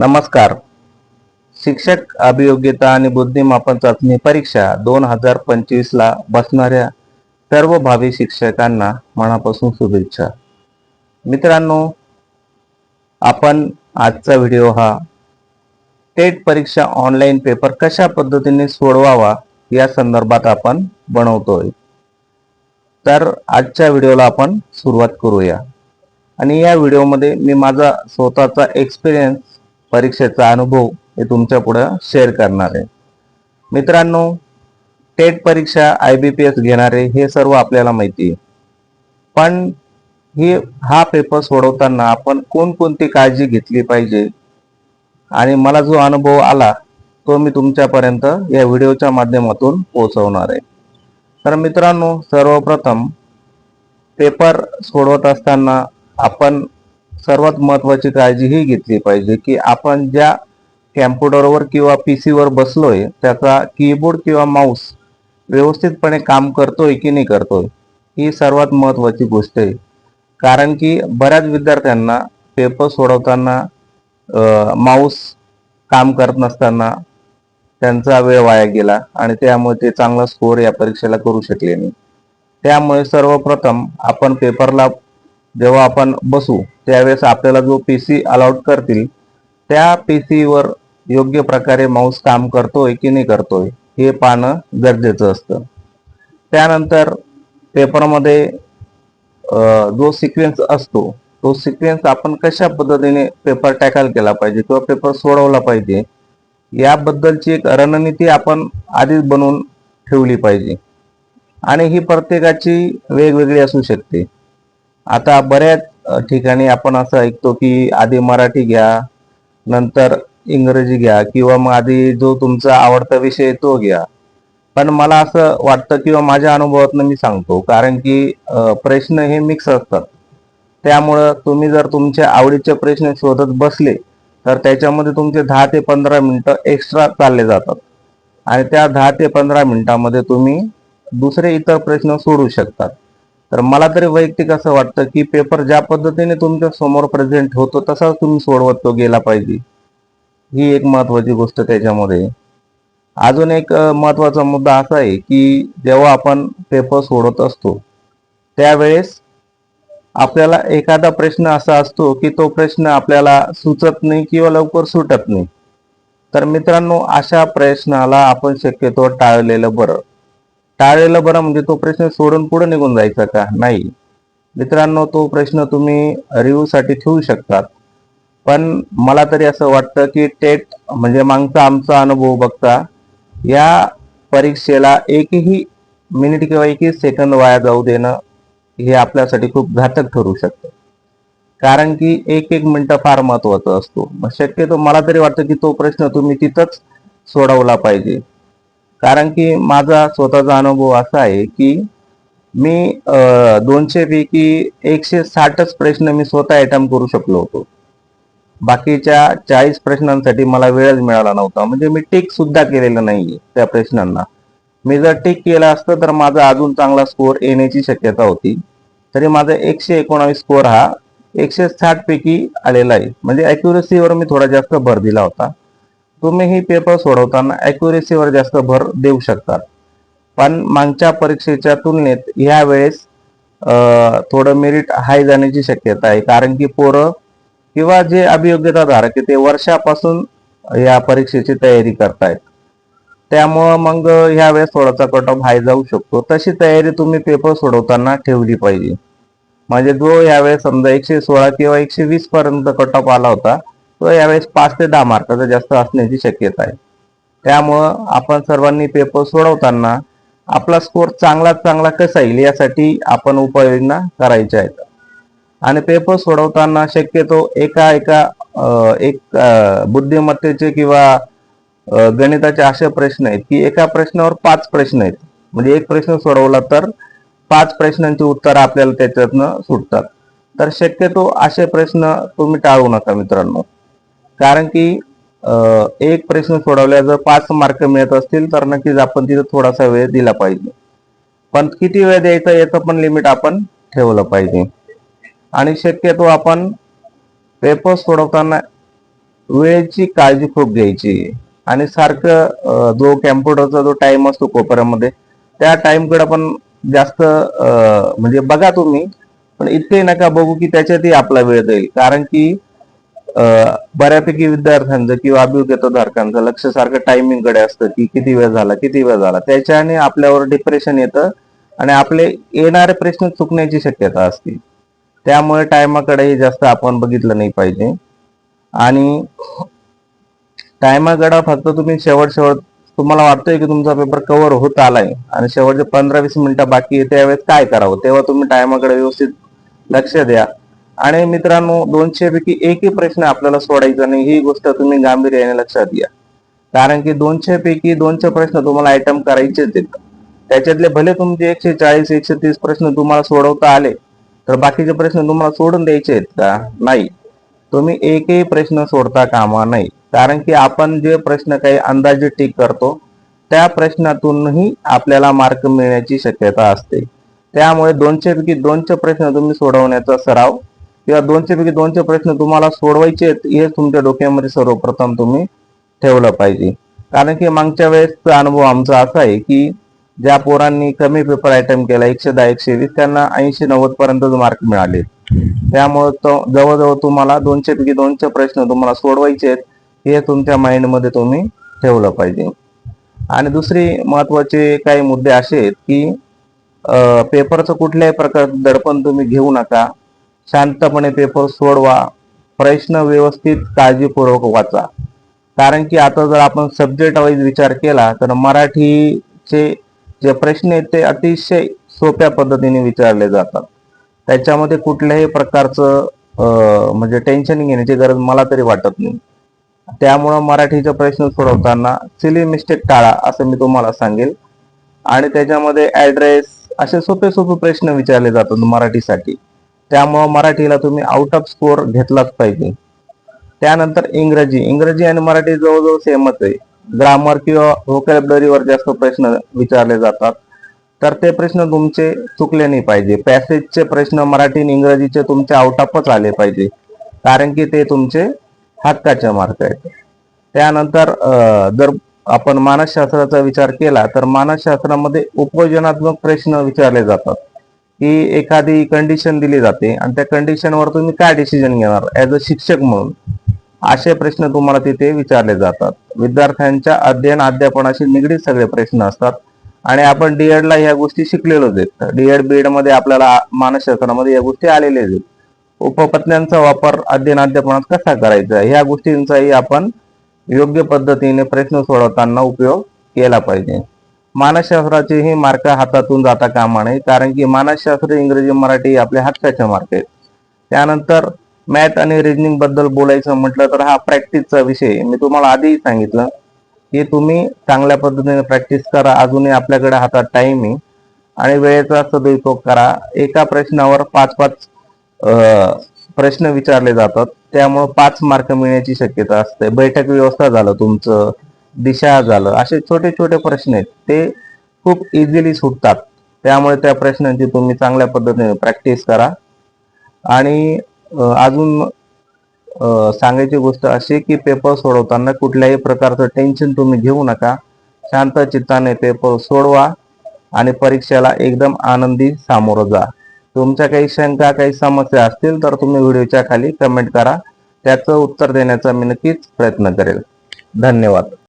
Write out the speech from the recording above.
नमस्कार. शिक्षक अभियोग्यता आणि बुद्धिमापन चाचणी परीक्षा दोन हजार पंचवीस ला बसणाऱ्या सर्व भावी शिक्षकांना मनापासून शुभेच्छा. मित्रांनो आपण आजचा व्हिडिओ हा टेट परीक्षा ऑनलाईन पेपर कशा पद्धतीने सोडवावा या संदर्भात आपण बनवतोय. तर आजच्या व्हिडिओला आपण सुरुवात करूया. आणि या व्हिडिओमध्ये मी माझा स्वतःचा एक्सपिरियन्स परीक्षेचा अनुभव हे तुमच्यापुढे शेअर करणार आहे. मित्रांनो टेट परीक्षा आय बी पी एस घेणारे हे सर्व आपल्याला माहिती आहे. पण ही हा पेपर सोडवताना आपण कोणकोणती काळजी घेतली पाहिजे? आणि मला जो अनुभव आला तो मी तुमच्यापर्यंत या व्हिडिओच्या माध्यमातून पोहोचवणार आहे. तर मित्रांनो सर्वप्रथम पेपर सोडवत असताना आपण सर्वात महत्वाची काळजी ही घेतली पाहिजे की आपण ज्या कॅम्प्युटरवर किंवा पी सीवर बसलोय त्याचा कीबोर्ड किंवा माऊस व्यवस्थितपणे काम करतोय की नाही करतोय ही सर्वात महत्वाची गोष्ट आहे. कारण की बऱ्याच विद्यार्थ्यांना पेपर सोडवताना माऊस काम करत नसताना त्यांचा वेळ वाया गेला आणि त्यामुळे ते चांगला स्कोअर या परीक्षेला करू शकले नाही. त्यामुळे सर्वप्रथम आपण पेपरला जेव्हा आपण बसू त्यावेळेस आपल्याला जो पी सी अलाउड करतील त्या पी सीवर योग्य प्रकारे माऊस काम करतोय की नाही करतोय हे पाहणं गरजेचं असतं. त्यानंतर पेपरमध्ये जो सिक्वेन्स असतो तो सिक्वेन्स आपण कशा पद्धतीने पेपर टॅकल केला पाहिजे किंवा पेपर सोडवला पाहिजे याबद्दलची एक रणनीती आपण आधीच बनवून ठेवली पाहिजे. आणि ही प्रत्येकाची वेगवेगळी असू शकते. आता बऱ्याच ठिकाणी आपण असं ऐकतो की आधी मराठी घ्या नंतर इंग्रजी घ्या किंवा मग आधी जो तुमचा आवडता विषय आहे तो घ्या. पण मला असं वाटतं किंवा माझ्या अनुभवातनं मी सांगतो कारण की प्रश्न हे मिक्स असतात. त्यामुळं तुम्ही जर तुमच्या आवडीचे प्रश्न शोधत बसले तर त्याच्यामध्ये तुमचे दहा ते पंधरा मिनटं एक्स्ट्रा चालले जातात. आणि त्या दहा ते पंधरा मिनिटांमध्ये तुम्ही दुसरे इतर प्रश्न सोडू शकतात. तर मला तरी वैयक्तिक असं वाटतं की पेपर ज्या पद्धतीने तुमच्यासमोर प्रेझेंट होतो तसाच तुम्ही सोडवत तो गेला पाहिजे. ही एक महत्वाची गोष्ट त्याच्यामध्ये. अजून एक महत्त्वाचा मुद्दा असा आहे की जेव्हा आपण पेपर सोडवत असतो त्यावेळेस आपल्याला एखादा प्रश्न असा असतो की तो प्रश्न आपल्याला सुचत नाही किंवा लवकर सुटत नाही. तर मित्रांनो अशा प्रश्नाला आपण शक्यतो टाळलेलं बरं. टाळलेला बरं म्हणजे तो प्रश्न सोडून पुढे निघून जायचा का? नाही. मित्रांनो तो प्रश्न तुम्ही रिव्ह्यूसाठी ठेवू शकतात. पण मला तरी असं वाटतं की टेट म्हणजे मागचा आमचा अनुभव बघता या परीक्षेला एकही मिनिट किंवा एकही सेकंद वाया जाऊ देणं हे आपल्यासाठी खूप घातक ठरू शकतं. कारण की एक एक मिनटं फार महत्त्वाचा असतो. मग शक्यतो मला तरी वाटतं की तो प्रश्न तुम्ही तिथंच सोडवला पाहिजे. कारण की माझा स्वतःचा अनुभव असा आहे की मी दोनशे पैकी एकशे साठच प्रश्न मी स्वतः अटेम्प्ट करू शकलो होतो. बाकीच्या चाळीस प्रश्नांसाठी मला वेळच मिळाला नव्हता. म्हणजे मी टिक सुद्धा केलेलं नाहीये त्या प्रश्नांना. मी जर टिक केलं असतं तर माझा अजून चांगला स्कोअर येण्याची शक्यता होती. तरी माझा एकशे एकोणावीस स्कोअर हा एकशे साठ पैकी आलेला आहे. म्हणजे अॅक्युरसीवर मी थोडा जास्त भर दिला होता. तुम्ही ही पेपर सोडवताना अॅक्युरेसीवर जास्त भर देऊ शकतात. पण मागच्या परीक्षेच्या तुलनेत ह्या वेळेस थोडं मेरिट हाय जाण्याची शक्यता आहे. कारण की पोरं किंवा जे अभियोग्यता धारक आहे ते वर्षापासून या परीक्षेची तयारी करतायत. त्यामुळं मग ह्या वेळेस थोडासा कट ऑफ हाय जाऊ शकतो. तशी तयारी तुम्ही पेपर सोडवताना ठेवली पाहिजे. म्हणजे जो यावेळेस समजा एकशे सोळा किंवा एकशे वीस पर्यंत कट ऑफ आला होता तो यावेळेस पाच ते दहा मार्काचा जास्त असण्याची शक्यता आहे. त्यामुळं आपण सर्वांनी पेपर सोडवताना आपला स्कोअर चांगला चांगला कसा येईल यासाठी आपण उपाययोजना करायच्या आहेत. आणि पेपर सोडवताना शक्यतो एका एका एक बुद्धिमत्तेचे किंवा गणिताचे असे प्रश्न आहेत की एका प्रश्नावर पाच प्रश्न आहेत. म्हणजे एक प्रश्न सोडवला तर पाच प्रश्नांची उत्तर आपल्याला त्याच्यातनं सुटतात. तर शक्यतो असे प्रश्न तुम्ही टाळू नका मित्रांनो. कारण की एक प्रश्न सोडवल्या जर पाच मार्क मिळत असतील तर नक्कीच आपण तिथं थोडासा वेळ दिला पाहिजे. पण किती वेळ द्यायचा याचं पण लिमिट आपण ठेवलं पाहिजे. आणि शक्यतो आपण पेपर सोडवताना वेळेची काळजी खूप घ्यायची. आणि सारखं जो कॅम्प्युटरचा जो टाइम असतो कोपऱ्यामध्ये त्या टाइमकडे पण जास्त म्हणजे बघा तुम्ही पण इतके नका बघू की त्याच्यातही आपला वेळ जाईल. कारण की बऱ्यापैकी विद्यार्थ्यांचं किंवा अभियोग्यताधारकांचं लक्ष सारखं टायमिंगकडे असतं की किती वेळ झाला किती वेळ झाला. त्याच्याने आपल्यावर डिप्रेशन येतं आणि आपले येणारे प्रश्न चुकण्याची शक्यता असते. त्यामुळे टायमाकडेही जास्त आपण बघितलं नाही पाहिजे. आणि टायमाकडे फक्त तुम्ही शेवट शेवट तुम्हाला वाटतंय की तुमचा पेपर कव्हर होत आलाय आणि शेवटचे पंधरा वीस मिनिटं बाकी आहे त्यावेळेस काय करावं? तेव्हा तुम्ही टायमाकडे व्यवस्थित लक्ष द्या. आणि मित्रांनो दोनशे पैकी एकही प्रश्न आपल्याला सोडायचा नाही. ही गोष्ट तुम्ही गांभीर्याने लक्षात घ्या. कारण की दोनशे पैकी दोनशे प्रश्न तुम्हाला आयटम करायचेच आहेत. त्याच्यातले भले तुमचे एकशे चाळीस एकशे तीस प्रश्न तुम्हाला सोडवता आले तर बाकीचे प्रश्न तुम्हाला सोडून द्यायचे आहेत का? नाही. तुम्ही एकही प्रश्न सोडता कामा नाही कारण की आपण जे प्रश्न काही अंदाजे टिक करतो त्या प्रश्नातूनही आपल्याला मार्क मिळण्याची शक्यता असते. त्यामुळे दोनशे पैकी दोनशे प्रश्न तुम्ही सोडवण्याचा सराव किंवा दोनशे पैकी दोनशे प्रश्न तुम्हाला सोडवायचे आहेत हे तुमच्या डोक्यामध्ये सर्वप्रथम तुम्ही ठेवलं पाहिजे. कारण की मागच्या वेळेसचा अनुभव आमचा असा आहे की ज्या पोरांनी कमी पेपर आयटम केला एकशे दहा एकशे वीस त्यांना ऐंशी नव्वद पर्यंत मार्क मिळाले. त्यामुळे तो जवळजवळ तुम्हाला दोनशे पैकी दोनशे प्रश्न तुम्हाला सोडवायचे आहेत हे तुमच्या माइंडमध्ये तुम्ही ठेवलं पाहिजे. आणि दुसरी महत्त्वाचे काही मुद्दे असे आहेत की पेपरचं कुठल्याही प्रकारचं दडपण तुम्ही घेऊ नका. शांतपणे पेपर सोडवा. प्रश्न व्यवस्थित काळजीपूर्वक वाचा. कारण की आता जर आपण सब्जेक्ट वाईज विचार केला तर मराठीचे जे प्रश्न आहेत ते अतिशय सोप्या पद्धतीने विचारले जातात. त्याच्यामध्ये कुठल्याही प्रकारचं म्हणजे टेन्शन घेण्याची गरज मला तरी वाटत नाही. त्यामुळं मराठीचे प्रश्न सोडवताना सिली मिस्टेक टाळा असं मी तुम्हाला सांगेल. आणि त्याच्यामध्ये ऍड्रेस असे सोपे सोपे प्रश्न विचारले जातात मराठीसाठी. त्यामुळं मराठीला तुम्ही आउट ऑफ स्कोर घेतलाच पाहिजे. त्यानंतर इंग्रजी. इंग्रजी आणि मराठी जवळजवळ सेमच आहे. ग्रामर किंवा व्होकॅबलरीवर जास्त प्रश्न विचारले जातात. तर ते प्रश्न तुमचे चुकले नाही पाहिजे. पॅसेजचे प्रश्न मराठी आणि इंग्रजीचे तुमचे आउट ऑफच आले पाहिजे. कारण की ते तुमचे हक्काचे मार्क आहेत. त्यानंतर जर आपण मानसशास्त्राचा विचार केला तर मानसशास्त्रामध्ये उपयोजनात्मक प्रश्न विचारले जातात. की एखादी कंडिशन दिली जाते आणि त्या कंडिशनवर तुम्ही काय डिसिजन घेणार? ऍज अ शिक्षक म्हणून. असे प्रश्न तुम्हाला तिथे विचारले जातात. विद्यार्थ्यांच्या अध्ययन अध्यापनाशी निगडीत सगळे प्रश्न असतात. आणि आपण डीएड ला ह्या गोष्टी शिकलेलोच आहेत. डीएड बीएडमध्ये आपल्याला मानसशास्त्रामध्ये या गोष्टी आलेल्या आहेत. उपपत्न्यांचा वापर अध्ययन अध्यापनात कसा करायचा? ह्या गोष्टींचाही आपण योग्य पद्धतीने प्रश्न सोडवताना उपयोग केला पाहिजे. मानसशास्त्राचे ही मार्क हातातून जाता कामा नये कारण की मानसशास्त्र इंग्रजी मराठी आपल्या हक्काचे मार्क आहेत. त्यानंतर मॅथ आणि रिजनिंगबद्दल बोलायचं म्हटलं तर हा प्रॅक्टिसचा विषय मी तुम्हाला आधीही सांगितलं की तुम्ही चांगल्या पद्धतीने प्रॅक्टिस करा. अजूनही आपल्याकडे हातात टाइम आहे. आणि वेळेचा सदुपयोग करा. एका प्रश्नावर पाच पाच प्रश्न विचारले जातात. त्यामुळे पाच मार्क मिळण्याची शक्यता असते. बैठक व्यवस्था झालं तुमचं. दिशा झालं. असे छोटे छोटे प्रश्न आहेत. ते खूप इझिली सुटतात. त्यामुळे त्या प्रश्नांची तुम्ही चांगल्या पद्धतीने प्रॅक्टिस करा. आणि अजून सांगायची गोष्ट अशी की पेपर सोडवताना कुठल्याही प्रकारचं टेन्शन तुम्ही घेऊ नका. शांत चित्ताने पेपर सोडवा आणि परीक्षेला एकदम आनंदी सामोरं जा. तुमच्या काही शंका काही समस्या असतील तर तुम्ही व्हिडिओच्या खाली कमेंट करा. त्याचं उत्तर देण्याचा मी नक्कीच प्रयत्न करेल. धन्यवाद.